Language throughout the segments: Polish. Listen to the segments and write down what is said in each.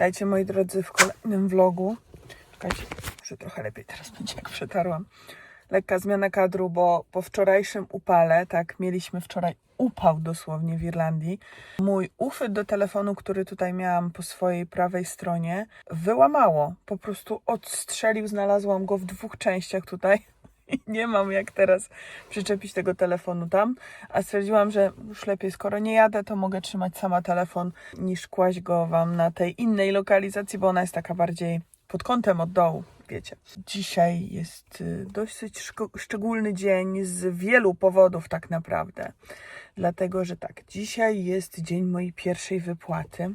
Witajcie moi drodzy w kolejnym vlogu. Czekajcie, może trochę lepiej teraz będzie jak przetarłam. Lekka zmiana kadru, bo po wczorajszym upale, tak, mieliśmy wczoraj upał dosłownie w Irlandii. Mój uchwyt do telefonu, który tutaj miałam po swojej prawej stronie, wyłamało. Po prostu odstrzelił, znalazłam go w dwóch częściach tutaj. Nie mam jak teraz przyczepić tego telefonu tam, a stwierdziłam, że już lepiej, skoro nie jadę, to mogę trzymać sama telefon, niż kłaść go wam na tej innej lokalizacji, bo ona jest taka bardziej pod kątem od dołu, wiecie. Dzisiaj jest y, dosyć szczególny dzień z wielu powodów tak naprawdę. Dlatego, że tak, dzisiaj jest dzień mojej pierwszej wypłaty.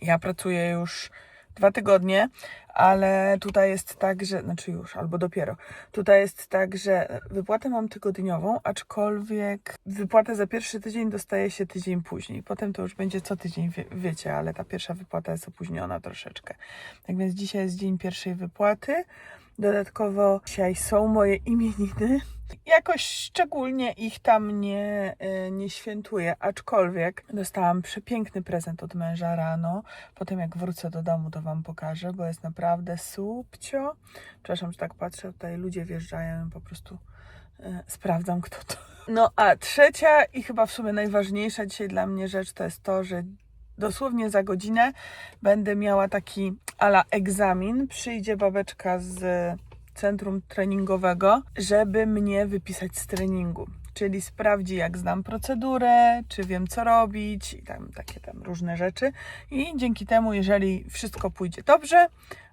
Ja pracuję już dwa tygodnie, ale tutaj jest tak, że, znaczy już, albo dopiero. Tutaj jest tak, że wypłatę mam tygodniową, aczkolwiek wypłatę za pierwszy tydzień dostaje się tydzień później. Potem to już będzie co tydzień, wie, wiecie, ale ta pierwsza wypłata jest opóźniona troszeczkę. Tak więc dzisiaj jest dzień pierwszej wypłaty. Dodatkowo dzisiaj są moje imieniny. Jakoś szczególnie ich tam nie, y, nie świętuję, aczkolwiek dostałam przepiękny prezent od męża rano. Potem jak wrócę do domu, to Wam pokażę, bo jest naprawdę subcio. Przepraszam, że tak patrzę, tutaj ludzie wjeżdżają po prostu y, sprawdzam, kto to. No a trzecia i chyba w sumie najważniejsza dzisiaj dla mnie rzecz to jest to, że dosłownie za godzinę będę miała taki ala egzamin. Przyjdzie babeczka z centrum treningowego, żeby mnie wypisać z treningu. Czyli sprawdzi, jak znam procedurę, czy wiem, co robić, i tam takie tam różne rzeczy. I dzięki temu, jeżeli wszystko pójdzie dobrze,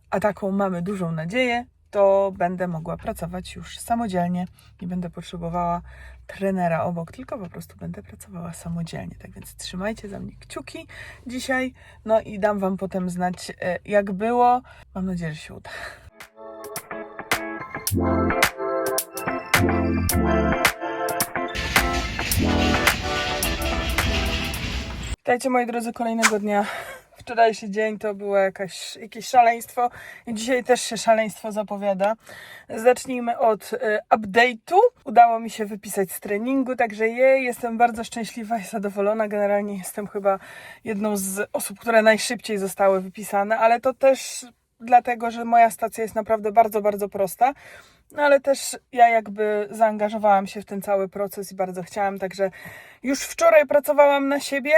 a taką mamy dużą nadzieję, to będę mogła pracować już samodzielnie. Nie będę potrzebowała trenera obok, tylko po prostu będę pracowała samodzielnie. Tak więc trzymajcie za mnie kciuki dzisiaj. No i dam Wam potem znać, e, jak było. Mam nadzieję, że się uda. Witajcie moi drodzy kolejnego dnia. Wczorajszy dzień to było jakaś, jakieś szaleństwo i dzisiaj też się szaleństwo zapowiada. Zacznijmy od e, update'u. Udało mi się wypisać z treningu, także jej, jestem bardzo szczęśliwa i zadowolona. Generalnie jestem chyba jedną z osób, które najszybciej zostały wypisane, ale to też dlatego, że moja stacja jest naprawdę bardzo, bardzo prosta. No ale też ja jakby zaangażowałam się w ten cały proces i bardzo chciałam, także już wczoraj pracowałam na siebie,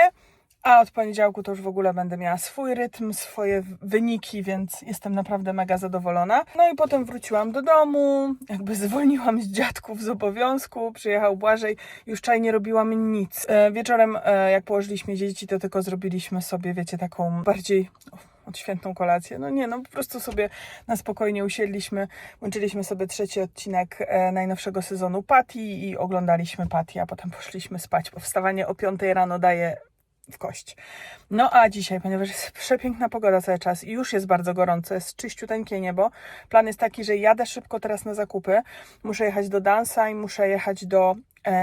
a od poniedziałku to już w ogóle będę miała swój rytm, swoje wyniki, więc jestem naprawdę mega zadowolona. No i potem wróciłam do domu, jakby zwolniłam z dziadków z obowiązku, przyjechał Błażej, już czaj nie robiłam nic. E, wieczorem, e, jak położyliśmy dzieci, to tylko zrobiliśmy sobie, wiecie, taką bardziej odświętną kolację. No nie, no po prostu sobie na spokojnie usiedliśmy, włączyliśmy sobie trzeci odcinek e, najnowszego sezonu Patty i oglądaliśmy Patty, a potem poszliśmy spać, bo wstawanie o 5 rano daje w kość. No a dzisiaj, ponieważ jest przepiękna pogoda cały czas i już jest bardzo gorąco, jest czyściuteńkie niebo, plan jest taki, że jadę szybko teraz na zakupy. Muszę jechać do Dansa i muszę jechać do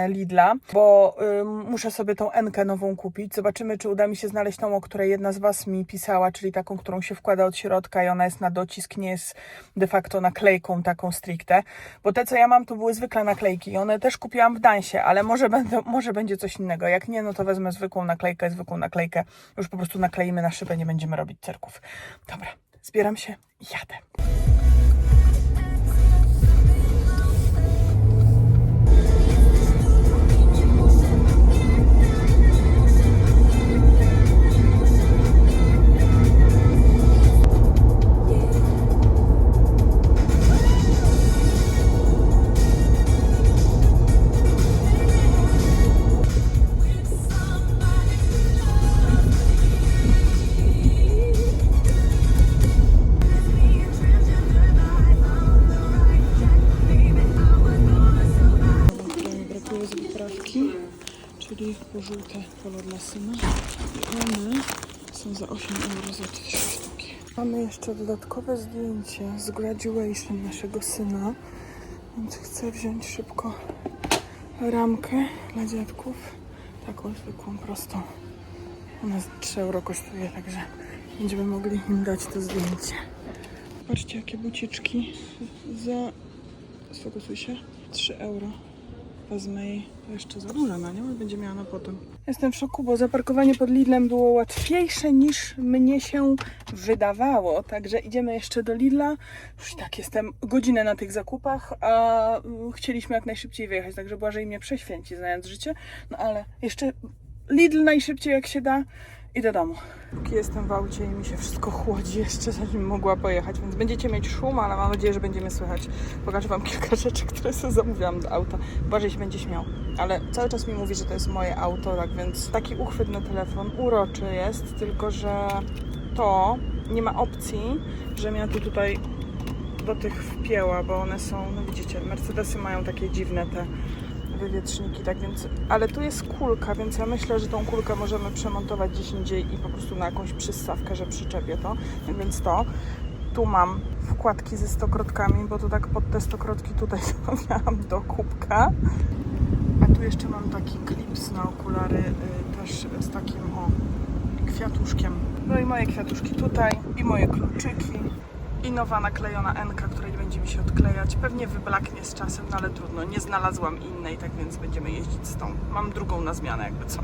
Lidla, bo muszę sobie tą Enkę nową kupić. Zobaczymy, czy uda mi się znaleźć tą, o której jedna z Was mi pisała, czyli taką, którą się wkłada od środka i ona jest na docisk, nie jest de facto naklejką taką stricte. Bo te, co ja mam, to były zwykłe naklejki i one też kupiłam w Dansie, ale może, będę, może będzie coś innego. Jak nie, no to wezmę zwykłą naklejkę, zwykłą naklejkę. Już po prostu nakleimy na szybę, nie będziemy robić cerków. Dobra, zbieram się jadę. Syna. I one są za 8 euro za 3 sztuki. Mamy jeszcze dodatkowe zdjęcie z graduation naszego syna, więc chcę wziąć szybko ramkę dla dziadków. Taką zwykłą, prostą. Ona 3 euro kosztuje, także będziemy mogli im dać to zdjęcie. Patrzcie, jakie buciczki za... Sfokusuj się. 3 euro. Wezmę jej jeszcze za duże na nią i będzie miała na potem. Jestem w szoku, bo zaparkowanie pod Lidlem było łatwiejsze niż mnie się wydawało. Także idziemy jeszcze do Lidla. Już tak jestem godzinę na tych zakupach, a mm, chcieliśmy jak najszybciej wyjechać, także Błażej mnie prześwięci, znając życie. No ale jeszcze Lidl najszybciej jak się da i do domu. Jestem w aucie i mi się wszystko chłodzi jeszcze, zanim mogła pojechać, więc będziecie mieć szum, ale mam nadzieję, że będziemy słychać. Pokażę Wam kilka rzeczy, które sobie zamówiłam do auta. Błażej się będzie śmiał, ale cały czas mi mówi, że to jest moje auto, tak więc taki uchwyt na telefon uroczy jest, tylko że to nie ma opcji, że ja tu tutaj do tych wpięła, bo one są, no widzicie, Mercedesy mają takie dziwne te wywietrzniki, tak więc, ale tu jest kulka, więc ja myślę, że tą kulkę możemy przemontować gdzieś indziej i po prostu na jakąś przystawkę, że przyczepię to, więc to. Tu mam wkładki ze stokrotkami, bo to tak pod te stokrotki tutaj zamawiałam do kubka. A tu jeszcze mam taki klips na okulary, y, też z takim, o, kwiatuszkiem. No i moje kwiatuszki tutaj, i moje kluczyki, i nowa naklejona N, która nie będzie mi się odklejać. Pewnie wyblaknie z czasem, no ale trudno. Nie znalazłam innej, tak więc będziemy jeździć z tą. Mam drugą na zmianę, jakby co.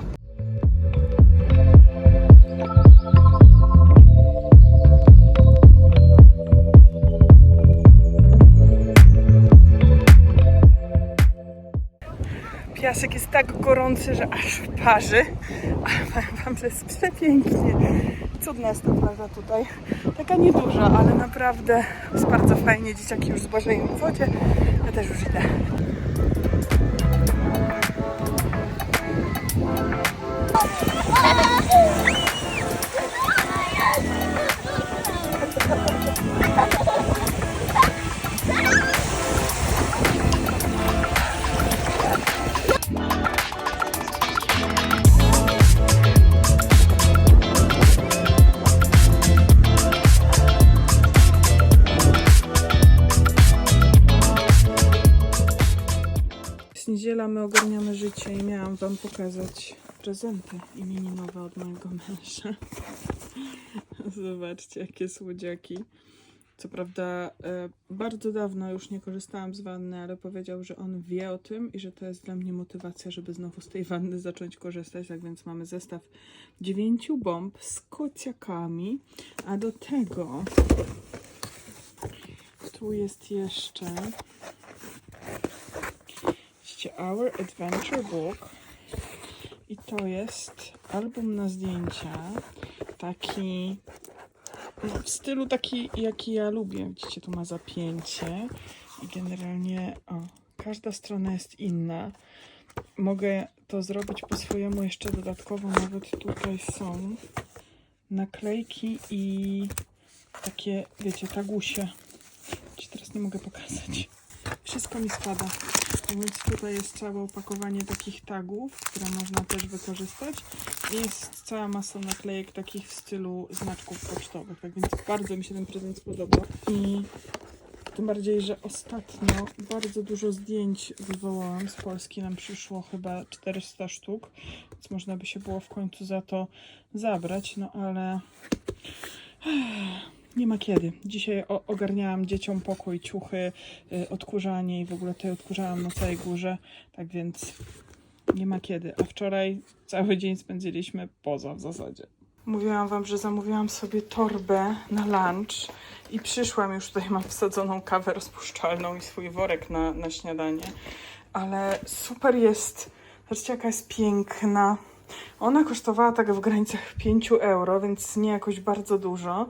Piasek jest tak gorący, że aż parzy. Ale powiem wam, że jest przepięknie. Cudna jest ta plaża tutaj. Taka nieduża, ale naprawdę jest bardzo fajnie. Dzieciaki już zbożeją w wodzie. Ja też już idę. Jest niedziela, my ogarniamy życie i miałam wam pokazać prezenty imieninowe od mojego męża. Zobaczcie, jakie słodziaki. Co prawda, e, bardzo dawno już nie korzystałam z wanny, ale powiedział, że on wie o tym i że to jest dla mnie motywacja, żeby znowu z tej wanny zacząć korzystać. Tak więc mamy zestaw dziewięciu bomb z kociakami, a do tego tu jest jeszcze Our Adventure Book. I to jest album na zdjęcia. Taki w stylu taki, jaki ja lubię. Widzicie, tu ma zapięcie. I generalnie, o, każda strona jest inna. Mogę to zrobić po swojemu jeszcze dodatkowo. Nawet tutaj są naklejki i takie, wiecie, tagusie. Ci teraz nie mogę pokazać. Wszystko mi spada. Więc tutaj jest całe opakowanie takich tagów, które można też wykorzystać. Jest cała masa naklejek takich w stylu znaczków pocztowych. Tak więc bardzo mi się ten prezent spodobał. I tym bardziej, że ostatnio bardzo dużo zdjęć wywołałam z Polski. Nam przyszło chyba 400 sztuk, więc można by się było w końcu za to zabrać. No ale nie ma kiedy. Dzisiaj ogarniałam dzieciom pokój, ciuchy, y, odkurzanie i w ogóle tutaj odkurzałam na całej górze, tak więc nie ma kiedy. A wczoraj cały dzień spędziliśmy poza w zasadzie. Mówiłam wam, że zamówiłam sobie torbę na lunch i przyszłam już tutaj, mam wsadzoną kawę rozpuszczalną i swój worek na, na śniadanie. Ale super jest, zobaczcie jaka jest piękna. Ona kosztowała tak w granicach 5 euro, więc nie jakoś bardzo dużo.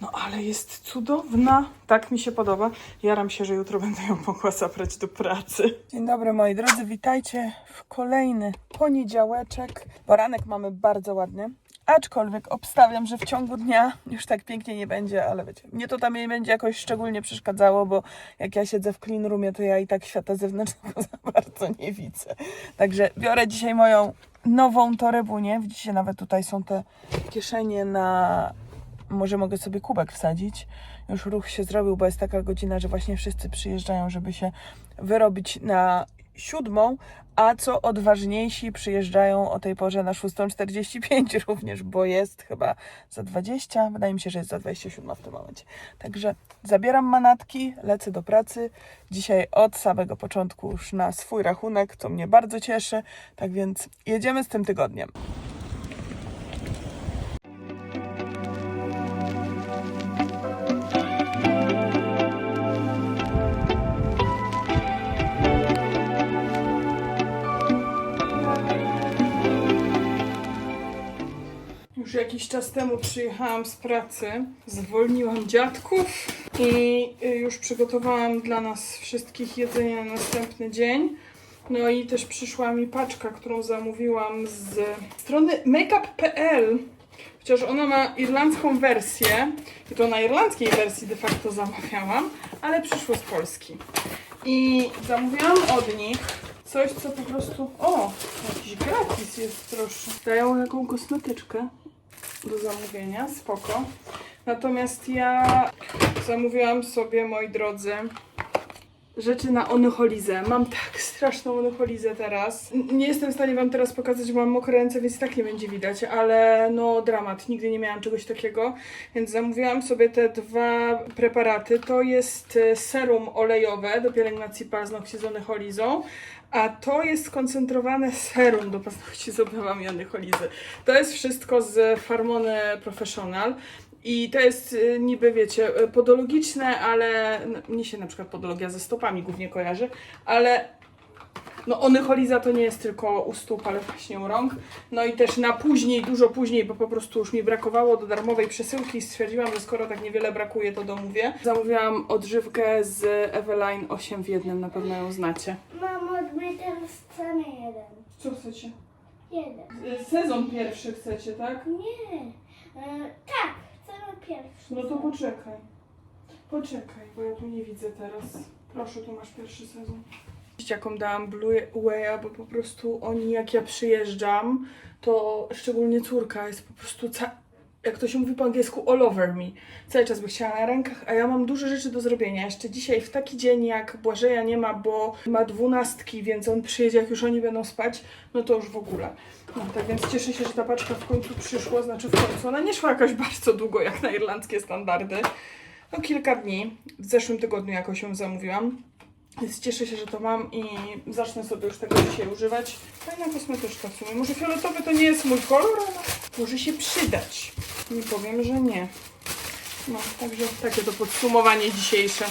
No ale jest cudowna. Tak mi się podoba. Jaram się, że jutro będę ją mogła zabrać do pracy. Dzień dobry moi drodzy, witajcie w kolejny poniedziałeczek. Poranek mamy bardzo ładny. Aczkolwiek obstawiam, że w ciągu dnia już tak pięknie nie będzie, ale wiecie, mnie to tam nie będzie jakoś szczególnie przeszkadzało, bo jak ja siedzę w clean roomie, to ja i tak świata zewnętrznego za bardzo nie widzę. Także biorę dzisiaj moją nową torebunię. Widzicie, nawet tutaj są te kieszenie na może mogę sobie kubek wsadzić. Już ruch się zrobił, bo jest taka godzina, że właśnie wszyscy przyjeżdżają, żeby się wyrobić na siódmą, a co odważniejsi przyjeżdżają o tej porze na 6.45 również, bo jest chyba za 20, wydaje mi się, że jest za 27 w tym momencie. Także zabieram manatki, lecę do pracy. Dzisiaj od samego początku już na swój rachunek, co mnie bardzo cieszy. Tak więc jedziemy z tym tygodniem. Jakiś czas temu przyjechałam z pracy, zwolniłam dziadków i y, już przygotowałam dla nas wszystkich jedzenie na następny dzień. No i też przyszła mi paczka, którą zamówiłam z strony makeup.pl. Chociaż ona ma irlandzką wersję i to na irlandzkiej wersji de facto zamawiałam, ale przyszło z Polski. I zamówiłam od nich coś, co po prostu... O, jakiś gratis jest, proszę. Dają jaką kosmetyczkę do zamówienia, spoko. Natomiast ja zamówiłam sobie, moi drodzy, rzeczy na onycholizę. Mam tak straszną onycholizę teraz. Nie jestem w stanie wam teraz pokazać, bo mam mokre ręce, więc tak nie będzie widać, ale no dramat. Nigdy nie miałam czegoś takiego, więc zamówiłam sobie te dwa preparaty. To jest e, serum olejowe do pielęgnacji paznokci z onycholizą, a to jest skoncentrowane serum do paznokci z objawami onycholizy. To jest wszystko z Farmony Professional. I to jest y, niby, wiecie, y, podologiczne, ale no, mnie się na przykład podologia ze stopami głównie kojarzy, ale no onycholiza to nie jest tylko u stóp, ale właśnie u rąk. No i też na później, dużo później, bo po prostu już mi brakowało do darmowej przesyłki i stwierdziłam, że skoro tak niewiele brakuje, to domówię. Zamówiłam odżywkę z Eveline 8 w jednym, na pewno ją znacie. Mamo, my teraz chcemy jeden. Co chcecie? Jeden. Sezon pierwszy chcecie, tak? Nie. E, tak, pierwszy. No to poczekaj. Poczekaj, bo ja tu nie widzę teraz. Proszę, tu masz pierwszy sezon. Jaką dałam Blue Way'a, bo po prostu oni, jak ja przyjeżdżam, to szczególnie córka jest po prostu ca- jak to się mówi po angielsku, all over me. Cały czas by chciała na rękach, a ja mam dużo rzeczy do zrobienia. Jeszcze dzisiaj, w taki dzień, jak Błażeja nie ma, bo ma dwunastki, więc on przyjedzie, jak już oni będą spać, no to już w ogóle. No, tak więc cieszę się, że ta paczka w końcu przyszła, znaczy w końcu. Ona nie szła jakoś bardzo długo, jak na irlandzkie standardy. No kilka dni. W zeszłym tygodniu jakoś ją zamówiłam. Więc cieszę się, że to mam i zacznę sobie już tego dzisiaj używać. Fajna kosmetyczka w sumie. Może fioletowy to nie jest mój kolor, ale może się przydać. Nie powiem, że nie. No, także takie to podsumowanie dzisiejsze.